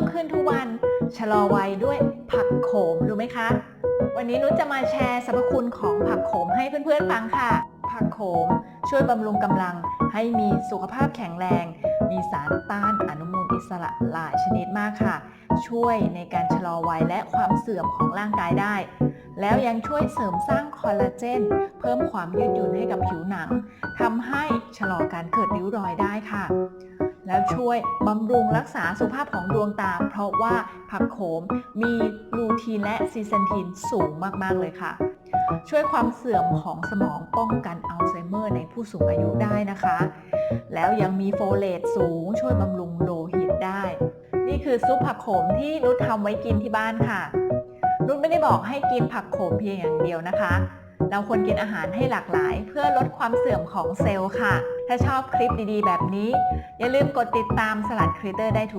มขึ้นทุกวัน ชะลอวัยด้วยผักโขมรู้ไหมคะ วันนี้นุชจะมาแชร์สรรพคุณของผักโขมให้เพื่อนๆฟังค่ะ ผักโขมช่วยบำรุงกำลังให้มีสุขภาพแข็งแรง มีสารต้านอนุมูลอิสระหลายชนิดมากค่ะ ช่วยในการชะลอวัยและความเสื่อมของร่างกายได้ แล้วยังช่วยเสริมสร้างคอลลาเจน เพิ่มความยืดหยุ่นให้กับผิวหนังทำให้ชะลอการเกิดริ้วรอยได้ค่ะ แล้วช่วยบำรุงรักษาสุขภาพของดวงตา เพราะว่าผักโขมมีลูทีนและซีเซนทีนสูงมาก ๆ เลยค่ะ ช่วยความเสื่อมของสมองป้องกันอัลไซเมอร์ในผู้สูงอายุได้นะคะ แล้วยังมีโฟเลตสูงช่วยบำรุงโลหิตได้ นี่คือซุปผักโขมที่นุชทำไว้กินที่บ้านค่ะ นุชไม่ได้บอกให้กินผักโขมเพียงอย่างเดียวนะคะ เราควรกินอาหารให้หลากหลาย เพื่อลดความเสื่อมของเซลล์ค่ะ ถ้าชอบคลิปดีๆ แบบนี้ อย่าลืมกดติดตามสลัดครีเตอร์ได้ทุก